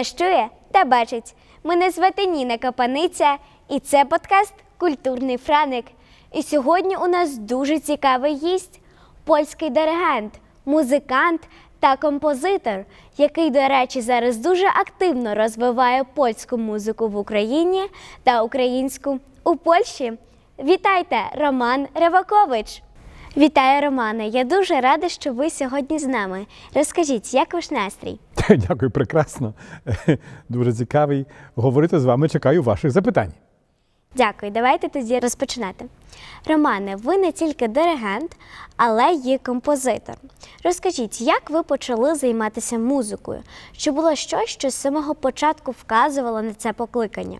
Усім, чує та бачить. Мене звати Ніна Капаниця, і це подкаст Культурний Франик. І сьогодні у нас дуже цікавий гість польський диригент, музикант та композитор, який, до речі, зараз дуже активно розвиває польську музику в Україні та українську у Польщі. Вітайте, Роман Ревакович! Вітаю, Романе! Я дуже рада, що ви сьогодні з нами. Розкажіть, як ваш настрій? Дякую, прекрасно. Дуже цікавий говорити з вами. Чекаю ваших запитань. Дякую, давайте тоді розпочинати. Романе, ви не тільки диригент, але й композитор. Розкажіть, як ви почали займатися музикою? Чи було щось, що з самого початку вказувало на це покликання?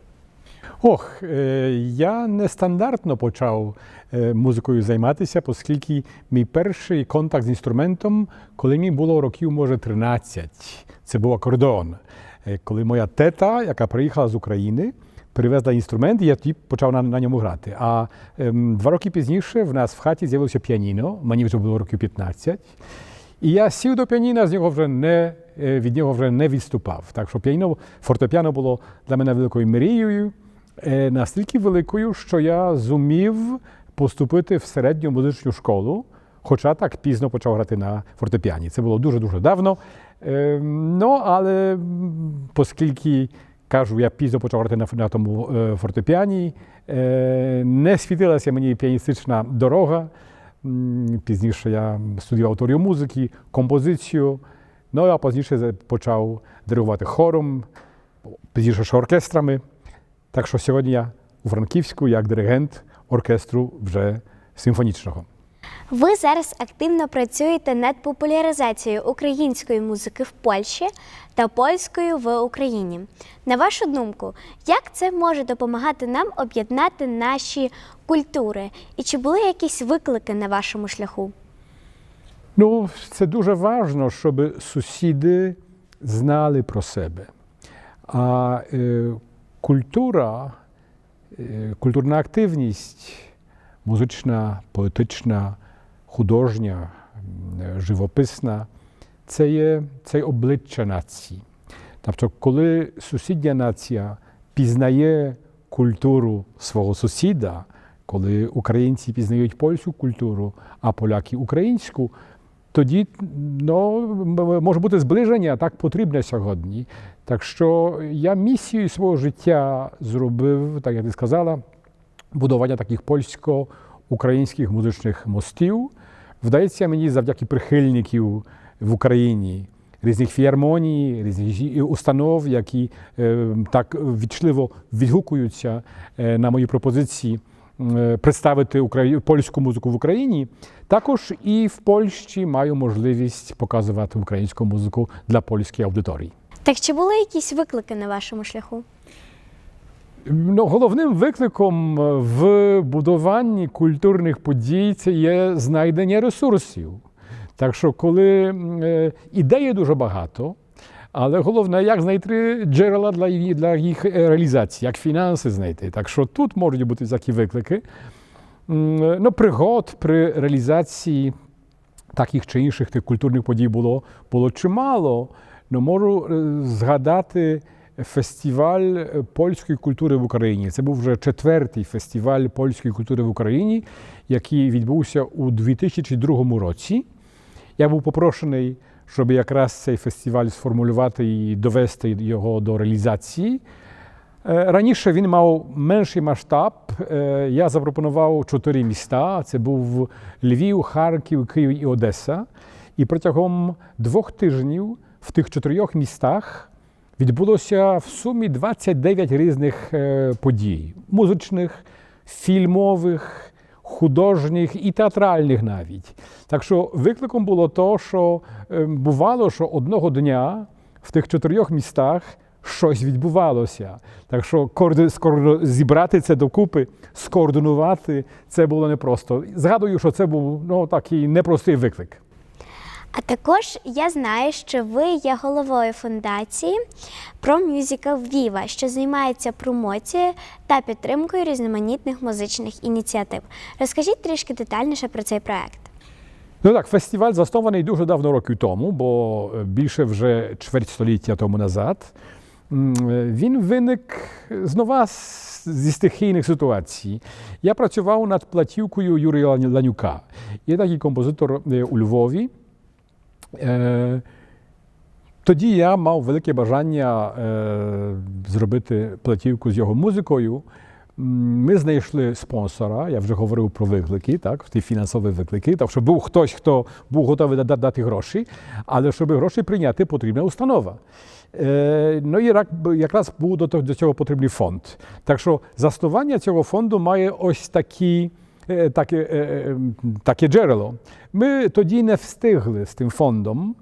Ох, е, я нестандартно почав е, музикою займатися, оскільки мій перший контакт з інструментом, коли мені було років, може, 13, це був акордеон. Е, Коли моя тета, яка приїхала з України, привезла інструмент, і я тоді почав на, на ньому грати. А ем, два роки пізніше в нас в хаті з'явилося піаніно, мені вже було років 15. І я сів до піаніна, з нього вже не, від нього вже не відступав. Так що піаніно, фортепіано було для мене великою мрією, настільки великою, що я зумів поступити в середню музичну школу, хоча так пізно почав грати на фортепіані. Це було дуже-дуже давно. Е, Ну, але оскільки кажу, я пізно почав грати на, на тому е, фортепіані, е, не світилася мені піаністична дорога. Пізніше я студіював теорію музики, композицію. Ну а пізніше почав диригувати хором, пізніше ще оркестрами. Так що сьогодні я у Франківську як диригент оркестру вже симфонічного. Ви зараз активно працюєте над популяризацією української музики в Польщі та польської в Україні. На вашу думку, як це може допомагати нам об'єднати наші культури? І чи були якісь виклики на вашому шляху? Ну, це дуже важливо, щоб сусіди знали про себе. А е, культура, е, культурна активність, музична, поетична, художня, живописна це є, це обличчя нації. Тобто, коли сусідня нація пізнає культуру свого сусіда, коли українці пізнають польську культуру, а поляки українську, тоді ну, може бути зближення так потрібне сьогодні. Так що я місію свого життя зробив, так як ти сказала, будування таких польсько-українських музичних мостів. Вдається мені завдяки прихильників в Україні, різних філармоній, різних установ, які е, так відчливо відгукуються е, на мої пропозиції представити Украї... польську музику в Україні. Також і в Польщі маю можливість показувати українську музику для польської аудиторії. Так чи були якісь виклики на вашому шляху? Ну, головним викликом е, в будуванні культурних подій це є знайдення ресурсів. Так що, коли е, ідей дуже багато, але головне, як знайти джерела для, для їх е, реалізації, як фінанси знайти. Так що тут можуть бути такі виклики. Ну, пригод при реалізації таких чи інших тих культурних подій було, було чимало. Ну, можу е, згадати фестиваль е, польської культури в Україні. Це був вже четвертий фестиваль польської культури в Україні, який відбувся у 2002 році. Я був попрошений, щоб якраз цей фестиваль сформулювати і довести його до реалізації. Е, Раніше він мав менший масштаб. Е, Я запропонував чотири міста: це був Львів, Харків, Київ і Одеса. І протягом двох тижнів в тих чотирьох містах відбулося в сумі 29 різних е, подій: музичних, фільмових, художніх і театральних навіть. Так що викликом було то, що е, бувало, що одного дня в тих чотирьох містах щось відбувалося. Так що зібрати це докупи, скоординувати це було непросто. Згадую, що це був ну, такий непростий виклик. А також я знаю, що ви є головою фундації про мюзикл Віва, що займається промоцією та підтримкою різноманітних музичних ініціатив. Розкажіть трішки детальніше про цей проект. Ну так, фестиваль заснований дуже давно років тому, бо е, більше вже чверть століття тому назад. Е, Він виник знову зі стихійних ситуацій. Я працював над платівкою Юрія Ланю- Ланюка. Є такий композитор е, у Львові. Е, Тоді я мав велике бажання е, зробити платівку з його музикою. Ми знайшли спонсора, я вже говорив про виклики, так, ті фінансові виклики. Так що був хтось, хто був готовий дати гроші, але щоб гроші прийняти, потрібна установа. Е, ну і якраз був до, цього потрібний фонд. Так що заснування цього фонду має ось такі. Е, Таке, е, е, таке джерело. Ми тоді не встигли з тим фондом,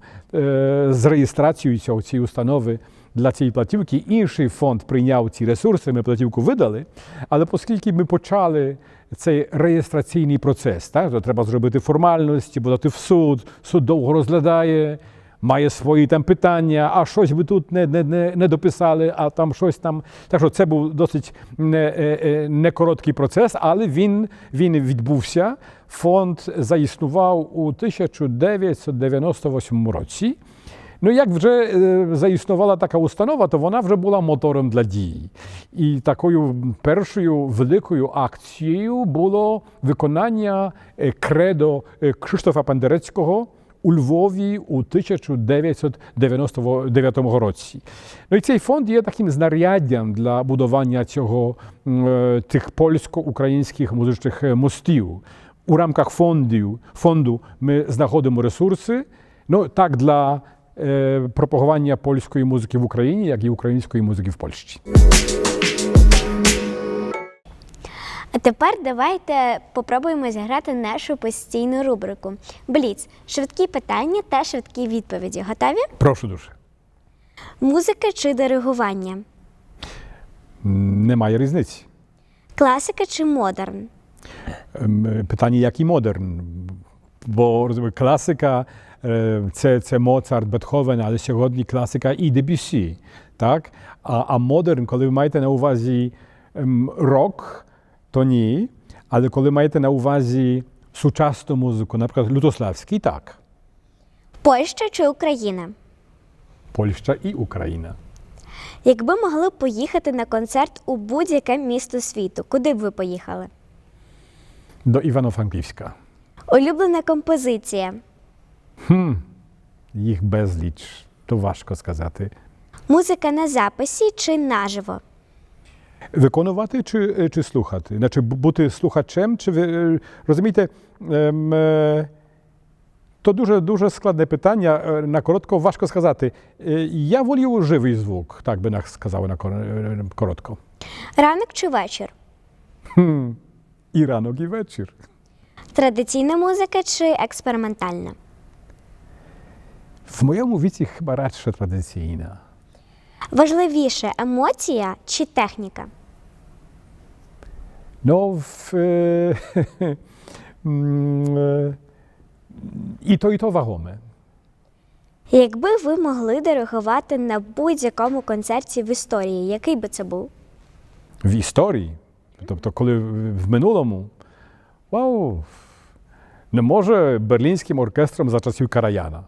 з реєстрацією цієї установи для цієї платівки. Інший фонд прийняв ці ресурси, ми платівку видали. Але оскільки ми почали цей реєстраційний процес, так, то треба зробити формальності, подати в суд, суд довго розглядає, має свої там питання, а щось ви тут не, не, не, не дописали, а там щось там. Так що це був досить не, е, е, не короткий процес, але він, він відбувся. Фонд заіснував у 1998 році. Ну, як вже е, заіснувала така установа, то вона вже була мотором для дій. І такою першою великою акцією було виконання кредо Кшиштофа Пандерецького у Львові у 1999 році. Ну і цей фонд є таким знаряддям для будування цього е, тих польсько-українських музичних е, мостів. У рамках фондів, фонду ми знаходимо ресурси. Ну так для е, пропагування польської музики в Україні, як і української музики в Польщі. А тепер давайте попробуємо зіграти нашу постійну рубрику Бліц. Швидкі питання та швидкі відповіді. Готові? Прошу дуже. Музика чи диригування? Немає різниці. Класика чи модерн? Ем, е, Питання, як і модерн. Бо класика е, це, це Моцарт, Бетховен, але сьогодні класика і Дебюсі. Так? А, а модерн, коли ви маєте на увазі ем, рок, то ні. Але коли маєте на увазі сучасну музику, наприклад, Лютославський, так. Польща чи Україна? Польща і Україна. Якби могли поїхати на концерт у будь-яке місто світу, куди б ви поїхали? До Івано-Франківська. Улюблена композиція. Хм, їх безліч, то важко сказати. Музика на записі чи наживо? Виконувати чи, е, чи слухати? Значить, бути слухачем, чи ви е, розумієте? Ем, е, то дуже дуже складне питання. На коротко важко сказати. Е, Я волію живий звук, так би сказали на коротко. Ранок чи вечір? Хм. І ранок, і вечір. Традиційна музика чи експериментальна? В моєму віці хіба радше традиційна. Важливіше емоція чи техніка? Ну, в, е, е, і то, і то вагоме. Якби ви могли диригувати на будь-якому концерті в історії, який би це був? в історії. Тобто, коли в минулому, вау, не може берлінським оркестром за часів Караяна.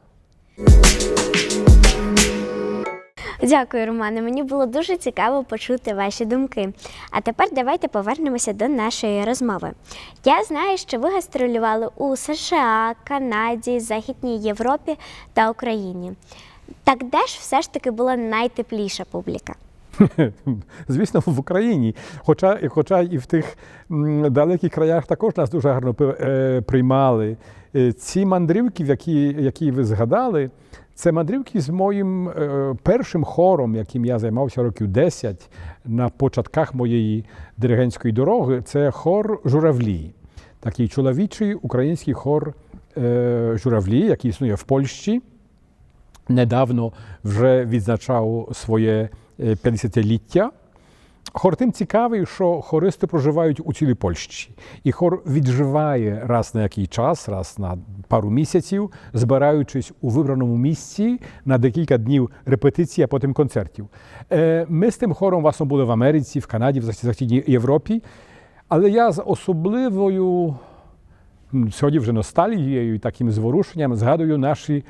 Дякую, Романе. Мені було дуже цікаво почути ваші думки. А тепер давайте повернемося до нашої розмови. Я знаю, що ви гастролювали у США, Канаді, Західній Європі та Україні. Так де ж все ж таки була найтепліша публіка? Звісно, в Україні. Хоча, хоча і в тих далеких краях також нас дуже гарно е, приймали. Е, Ці мандрівки, які, які ви згадали, це мандрівки з моїм е, першим хором, яким я займався років 10 на початках моєї диригентської дороги. Це хор журавлі. Такий чоловічий український хор е, журавлі, який існує в Польщі недавно вже відзначав своє е, 50-ліття. Хор тим цікавий, що хористи проживають у цілій Польщі. І хор відживає раз на який час, раз на пару місяців, збираючись у вибраному місці на декілька днів репетиції, а потім концертів. Е, Ми з тим хором власне були в Америці, в Канаді, в Західній Європі. Але я з особливою сьогодні вже ностальгією і таким зворушенням згадую наші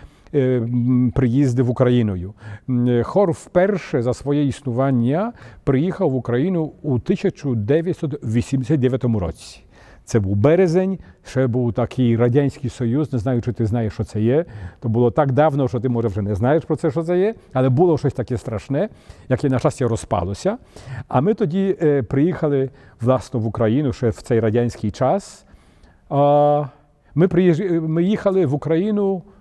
приїзди в Україну. Е, Хор вперше за своє існування приїхав в Україну у 1989 році. Це був березень, ще був такий Радянський Союз. Не знаю, чи ти знаєш, що це є. То було так давно, що ти, може, вже не знаєш про це, що це є, але було щось таке страшне, яке на щастя розпалося. А ми тоді е, приїхали власне в Україну ще в цей радянський час. А, ми, приїж... ми їхали в Україну е,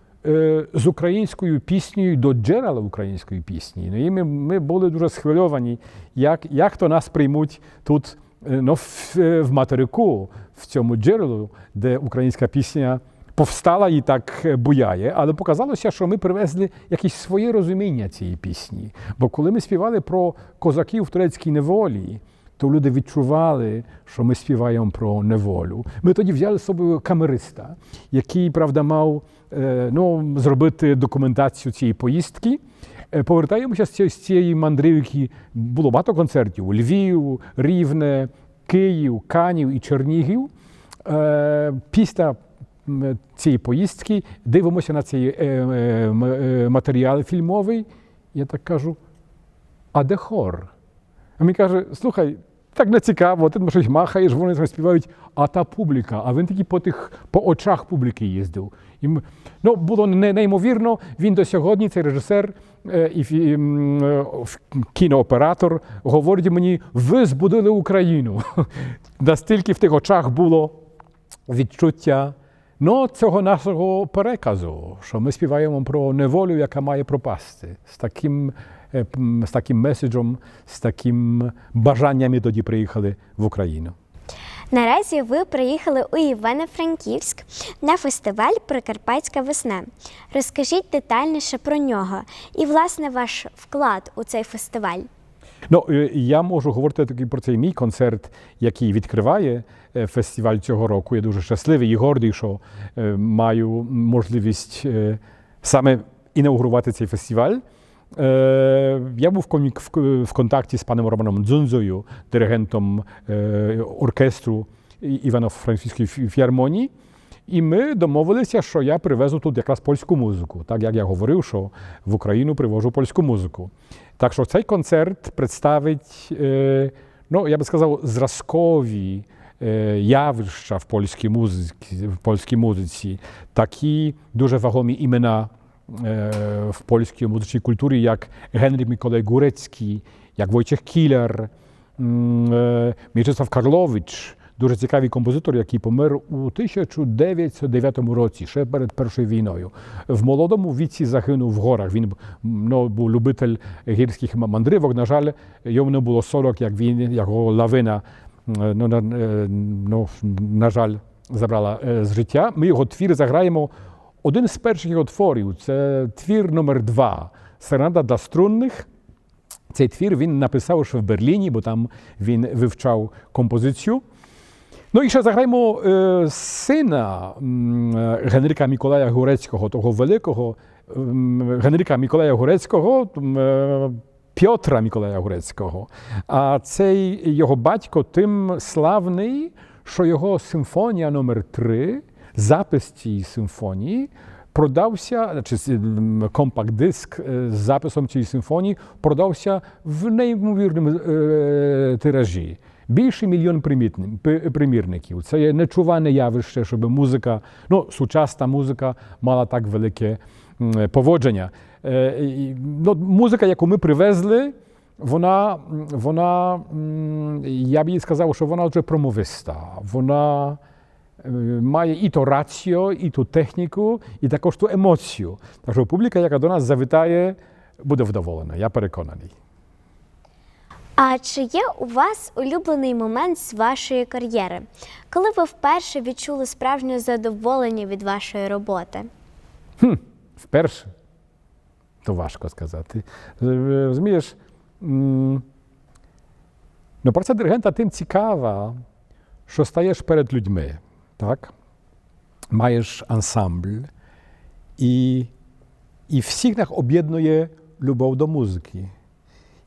з українською піснею до джерела української пісні. Ну, і ми, ми були дуже схвильовані, як, як то нас приймуть тут е, ну, в, в материку, в цьому джерелу, де українська пісня повстала і так е, буяє. Але показалося, що ми привезли якесь своє розуміння цієї пісні. Бо коли ми співали про козаків в турецькій неволі, то люди відчували, що ми співаємо про неволю. Ми тоді взяли з собою камериста, який, правда, мав е, ну, зробити документацію цієї поїздки. Е, Повертаємося з цієї, мандрівки. Було багато концертів: Львів, Рівне, Київ, Канів і Чернігів. Е, Після цієї поїздки дивимося на цей матеріал фільмовий. Я так кажу: а де хор? А він каже: слухай, так не цікаво, ти там щось махаєш, вони там співають, а та публіка. А він таки по тих по очах публіки їздив. І, ну, було не- неймовірно. Він до сьогодні, цей режисер і м, е, кінооператор, говорить мені: ви збудили Україну. Настільки в тих очах було відчуття ну, цього нашого переказу, що ми співаємо про неволю, яка має пропасти. З таким, з таким меседжем, з таким бажанням ми тоді приїхали в Україну. Наразі ви приїхали у Івано-Франківськ на фестиваль Прикарпатська весна. Розкажіть детальніше про нього і, власне, ваш вклад у цей фестиваль. Ну, е, я можу говорити таки про цей мій концерт, який відкриває е, фестиваль цього року. Я дуже щасливий і гордий, що е, маю можливість е, саме інаугурувати цей фестиваль. Я був в контакті з паном Романом Дзунзою, диригентом оркестру І- Івано-Франківської фі- філармонії. І ми домовилися, що я привезу тут якраз польську музику, так як я говорив, що в Україну привожу польську музику. Так що цей концерт представить, ну я би сказав, зразкові явища в польській музиці, в польській музиці, такі дуже вагомі імена е, в польській музичній культурі, як Генрій Миколай Гурецький, як Войciech Кілер, м, е, Карлович, дуже цікавий композитор, який помер у 1909 році, ще перед Першою війною. В молодому віці загинув в горах. Він ну, був любитель гірських м- мандрівок. На жаль, йому не було 40, як він, його лавина, е, ну, на, ну, на жаль, забрала з життя. Ми його твір заграємо. Один з перших його творів це твір номер два Серенада для струнних. Цей твір він написав ще в Берліні, бо там він вивчав композицію. Ну і ще заграємо е, сина е, Генрика Миколая Гурецького, того великого м, Генрика Миколая Гурецького, е, Пьотра Миколая Гурецького. А цей його батько тим славний, що його симфонія номер 3 запис цієї симфонії, продався, значить м, компакт-диск е, з записом цієї симфонії продався в неймовірному е, тиражі. Більше мільйон примітни- пи- примірників. Це є нечуване явище, щоб музика, ну, сучасна музика мала так велике м, поводження. Е, і, ну, музика, яку ми привезли, вона, м, вона, м, я б їй сказав, що вона вже промовиста. Вона е, має і то раціо, і ту техніку, і також ту емоцію. Так що публіка, яка до нас завітає, буде вдоволена, я переконаний. А чи є у вас улюблений момент з вашої кар'єри, коли ви вперше відчули справжнє задоволення від вашої роботи? Вперше. То важко сказати. Е, Розумієш, ну, праця диригента тим цікава, що стаєш перед людьми, так? Маєш ансамбль, і, і всіх нас об'єднує любов до музики.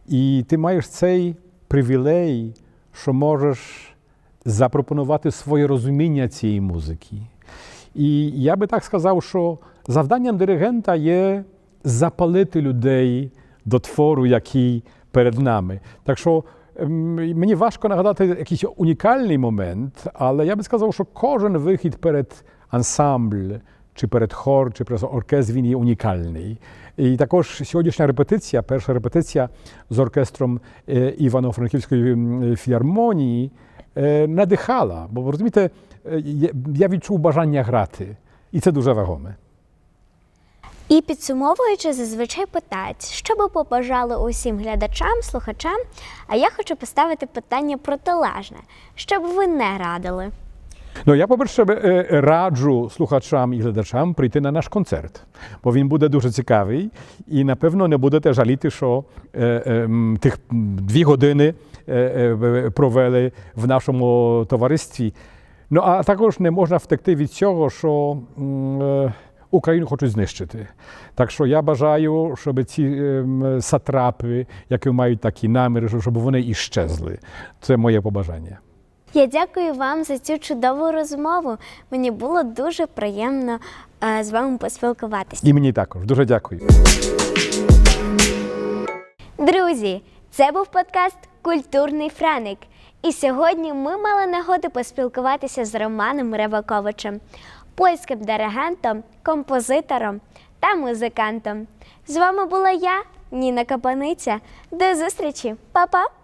І ти маєш цей привілей, що можеш запропонувати своє розуміння цієї музики. І я би так сказав, що завданням диригента є запалити людей до твору, який перед нами. Так що ем, мені важко нагадати якийсь унікальний момент, але я би сказав, що кожен вихід перед ансамбль, чи перед хор, чи перед оркестр він є унікальний. І також сьогоднішня репетиція, перша репетиція з оркестром е, Івано-Франківської м, філармонії е, надихала. Бо ви розумієте, е, я- я відчув бажання грати, і це дуже вагоме. І підсумовуючи, зазвичай питають, що би побажали усім глядачам, слухачам. А я хочу поставити питання протилежне, що б ви не радили. Ну, я, по-перше, е, раджу слухачам і глядачам прийти на наш концерт, бо він буде дуже цікавий, і напевно не будете жаліти, що е, е, тих дві години е, е, провели в нашому товаристві. Ну, а також не можна втекти від цього, що е, Україну хочуть знищити. Так що я бажаю, щоб ці ем, сатрапи, які мають такі наміри, щоб вони іщезли. Це моє побажання. Я дякую вам за цю чудову розмову. Мені було дуже приємно е, з вами поспілкуватися. І мені також. Дуже дякую. Друзі, це був подкаст Культурний Франик. І сьогодні ми мали нагоду поспілкуватися з Романом Реваковичем, польським диригентом, композитором та музикантом. З вами була я, Ніна Капаниця. До зустрічі, Па-па!